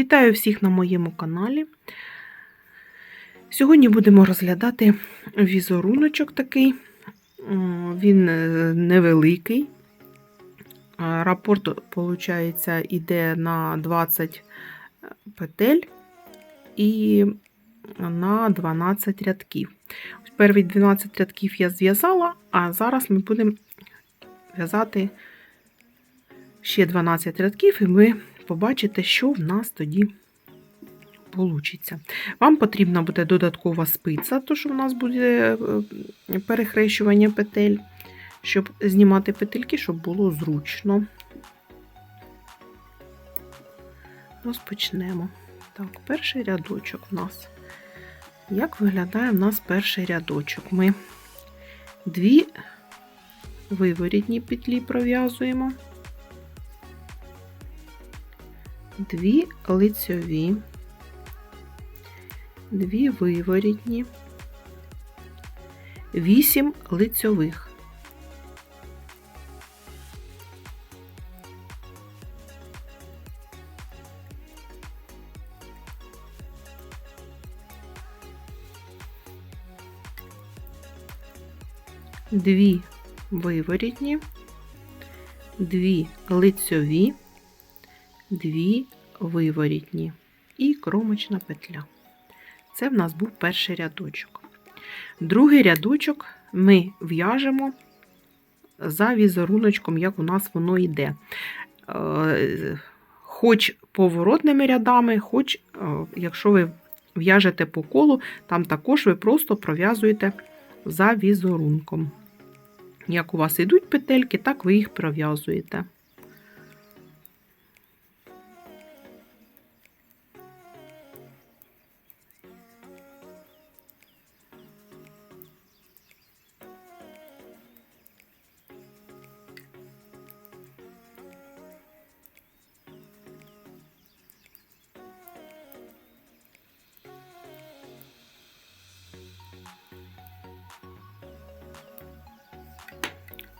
Вітаю всіх на моєму каналі. Сьогодні будемо розглядати візеруночок такий. Він е, невеликий. Рапорт, виходить, іде на 20 петель і на 12 рядків. Ось Перві 12 рядків я зв'язала, а зараз ми будемо в'язати ще 12 рядків, і ви побачите, що в нас тоді вийде. Вам потрібна буде додаткова спиця, що в нас буде е, перехрещування петель, щоб знімати петельки, щоб було зручно. Розпочнемо. Так, перший рядочок у нас. Як виглядає в нас перший рядочок? Ми дві виворітні петлі пров'язуємо, дві лицьові, дві виворітні, вісім лицьових. Дві виворітні, дві лицьові, дві виворітні і кромочна петля. Це в нас був перший рядочок. Другий рядочок ми в'яжемо за візеруночком, як у нас воно йде. Е, Хоч поворотними рядами, хоч, е, якщо ви в'яжете по колу, там також ви просто пров'язуєте за візерунком. Як у вас йдуть петельки, так ви їх пров'язуєте.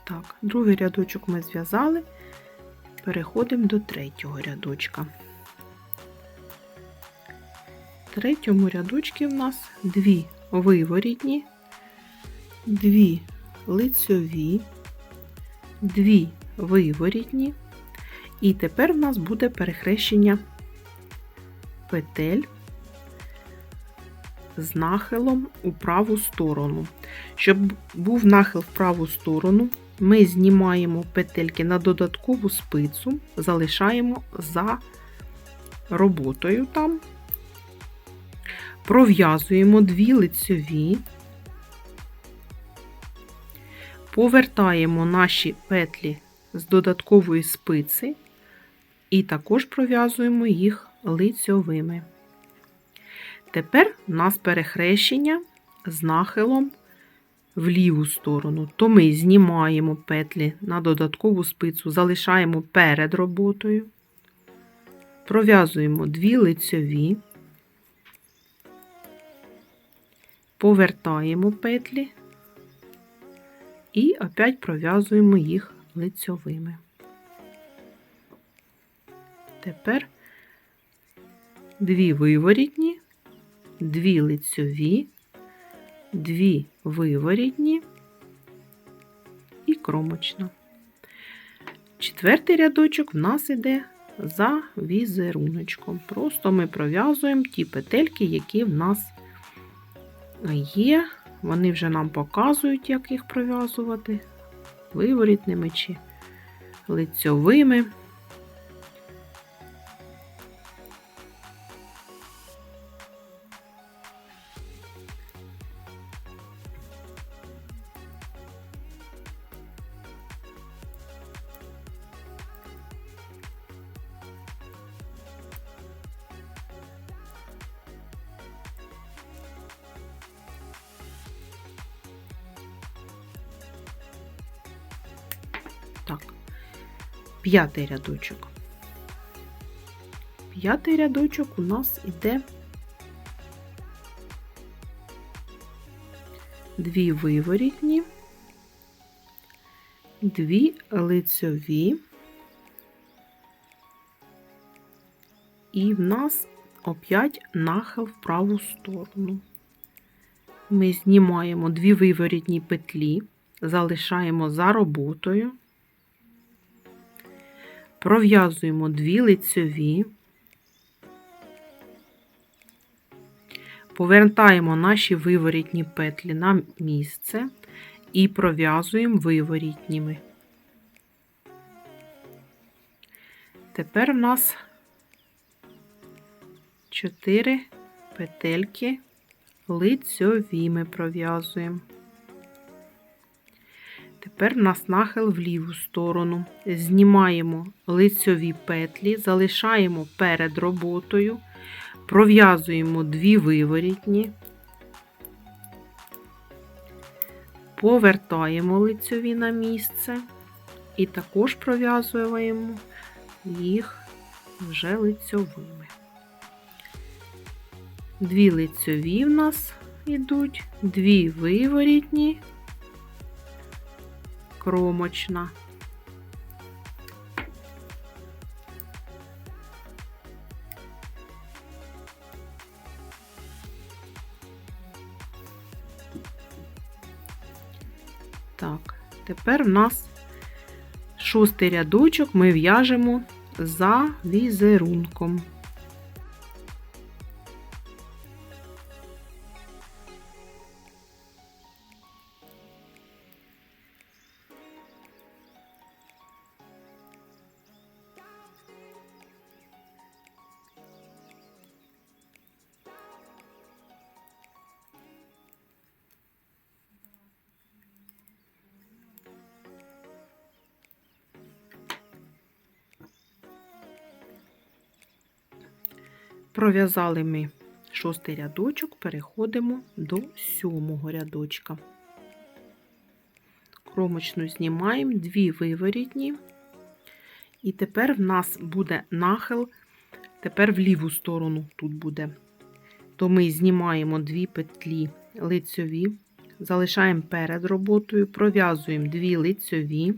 Так, другий рядочок ми зв'язали, переходимо до третього рядочка. В третьому рядочці в нас дві виворітні, дві лицьові, дві виворітні, і тепер в нас буде перехрещення петель з нахилом у праву сторону. Щоб був нахил в праву сторону, ми знімаємо петельки на додаткову спицю, залишаємо за роботою там, пров'язуємо дві лицьові, повертаємо наші петлі з додаткової спиці і також пров'язуємо їх лицьовими. Тепер у нас перехрещення з нахилом в ліву сторону, то ми знімаємо петлі на додаткову спицю, залишаємо перед роботою, пров'язуємо дві лицьові, повертаємо петлі і опять пров'язуємо їх лицьовими. Тепер дві виворітні, дві лицьові, дві виворітні і кромочна. Четвертий рядочок в нас іде за візеруночком. Просто ми пров'язуємо ті петельки, які в нас є. Вони вже нам показують, як їх пров'язувати, виворітними чи лицьовими. Так, п'ятий рядочок. П'ятий рядочок у нас іде дві виворітні, дві лицьові, І в нас опять нахил в праву сторону. Ми знімаємо дві виворітні петлі, залишаємо за роботою, пров'язуємо дві лицьові, повертаємо наші виворітні петлі на місце і пров'язуємо виворітніми. Тепер в нас 4 петельки лицьові ми пров'язуємо. Тепер в нас нахил в ліву сторону. Знімаємо лицьові петлі, залишаємо перед роботою, пров'язуємо дві виворітні, повертаємо лицьові на місце і також пров'язуємо їх вже лицьовими. Дві лицьові в нас йдуть, дві виворітні, кромочна. Так, тепер в нас шостий рядочок ми в'яжемо за візерунком. Пров'язали ми шостий рядочок, переходимо до сьомого рядочка. Кромочну знімаємо дві виворітні, і тепер в нас буде нахил, тепер в ліву сторону тут буде. То ми знімаємо дві петлі лицьові, залишаємо перед роботою, пров'язуємо дві лицьові,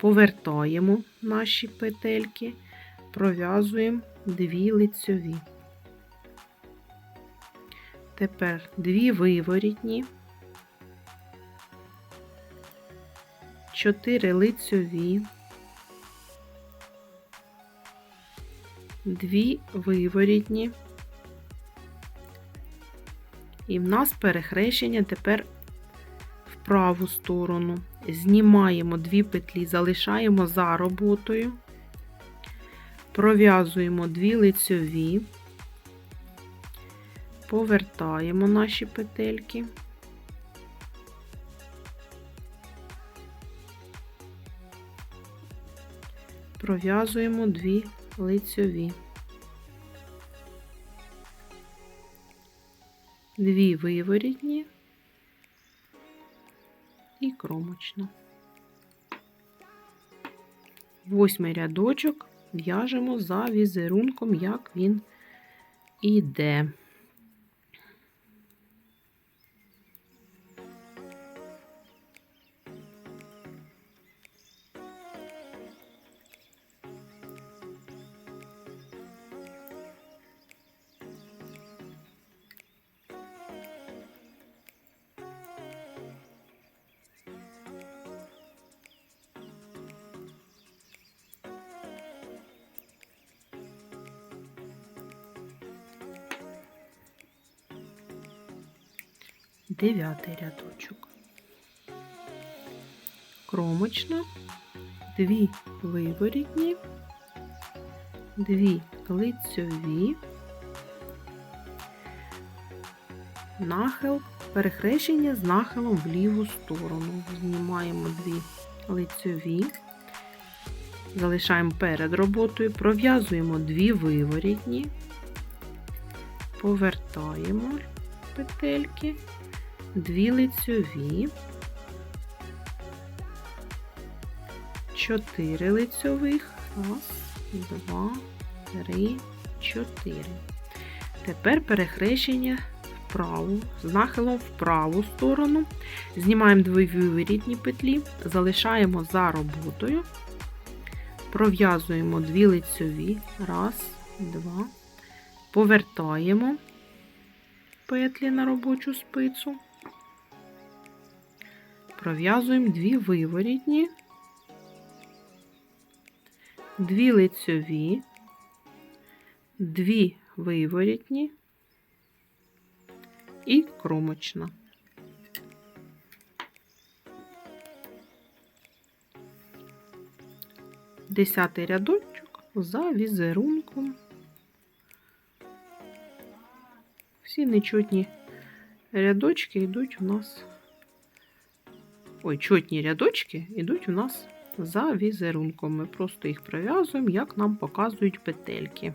повертаємо наші петельки, пров'язуємо дві лицьові. Тепер дві виворітні, чотири лицьові, дві виворітні. І в нас перехрещення тепер в праву сторону. Знімаємо дві петлі, залишаємо за роботою пров'язуємо дві лицьові, повертаємо наші петельки, пров'язуємо дві лицьові, дві виворітні і кромочно. Восьмий рядочок в'яжемо за візерунком, як він іде. Дев'ятий рядочок. Кромочно, дві виворітні, дві лицьові, нахил, перехрещення з нахилом в ліву сторону. Знімаємо дві лицьові, залишаємо перед роботою, пров'язуємо дві виворітні, повертаємо петельки дві лицьові, чотири лицьових, раз, два, три, чотири. Тепер перехрещення вправу, з нахилом в праву сторону. Знімаємо дві петлі, залишаємо за роботою, пров'язуємо дві лицьові, раз, два. Повертаємо петлі на робочу спицю. Пров'язуємо дві виворітні, дві лицьові, дві виворітні і кромочна. Десятий рядочок за візерунком. Всі нечутні рядочки йдуть у нас. Ой, чотні рядочки йдуть у нас за візерунком. Ми просто їх пров'язуємо, як нам показують петельки.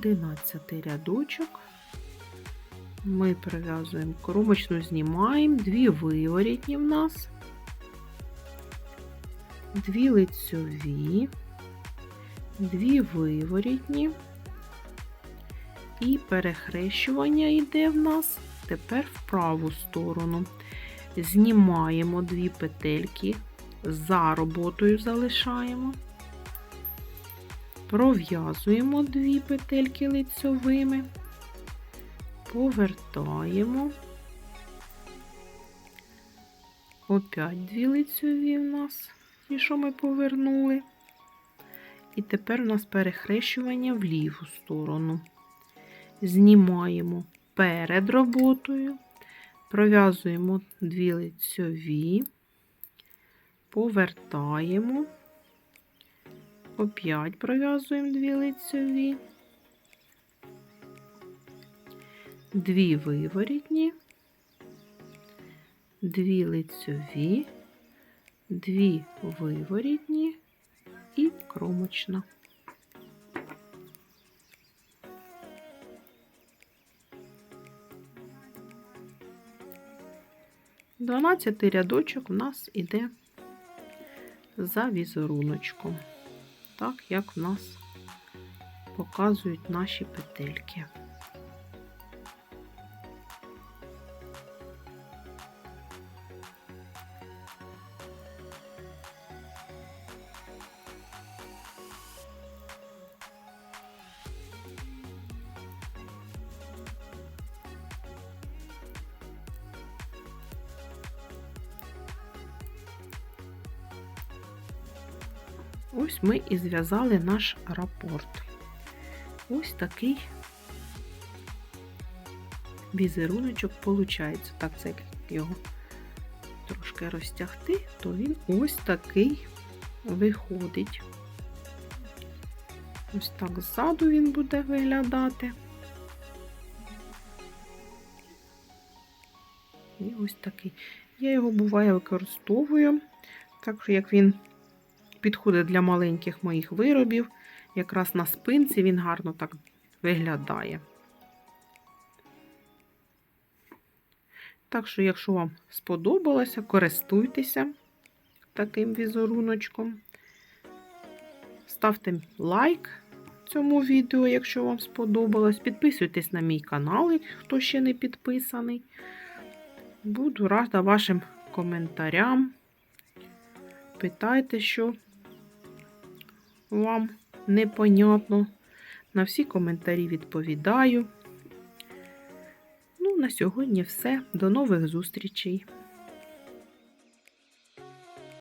11 рядочок. Ми пров'язуємо коробочну, знімаємо, дві виворітні в нас, 2 лицьові, 2 виворітні, і перехрещування йде в нас тепер в праву сторону. Знімаємо дві петельки, за роботою залишаємо пров'язуємо дві петельки лицьовими, повертаємо, опять дві лицьові в нас, ті, що ми повернули. І тепер у нас перехрещування в ліву сторону. Знімаємо перед роботою, пров'язуємо дві лицьові, повертаємо, опять пров'язуємо дві лицьові, дві виворітні, дві лицьові, дві виворітні. І кромочна. Дванадцятий рядочок у нас іде за візеруночком, так як в нас показують наші петельки. Ось ми і зв'язали наш рапорт. Ось такий візеруночок виходить. Так, це як його трошки розтягти, то він ось такий виходить. Ось так ззаду він буде виглядати. І ось такий. Я його буває використовую, так що як він підходить для маленьких моїх виробів. Якраз на спинці він гарно так виглядає. Так що, якщо вам сподобалося, користуйтеся таким візеруночком. Ставте лайк цьому відео, якщо вам сподобалось. Підписуйтесь на мій канал, хто ще не підписаний. Буду рада вашим коментарям. Питайте, що вам непонятно. На всі коментарі відповідаю. Ну, на сьогодні все. До нових зустрічей!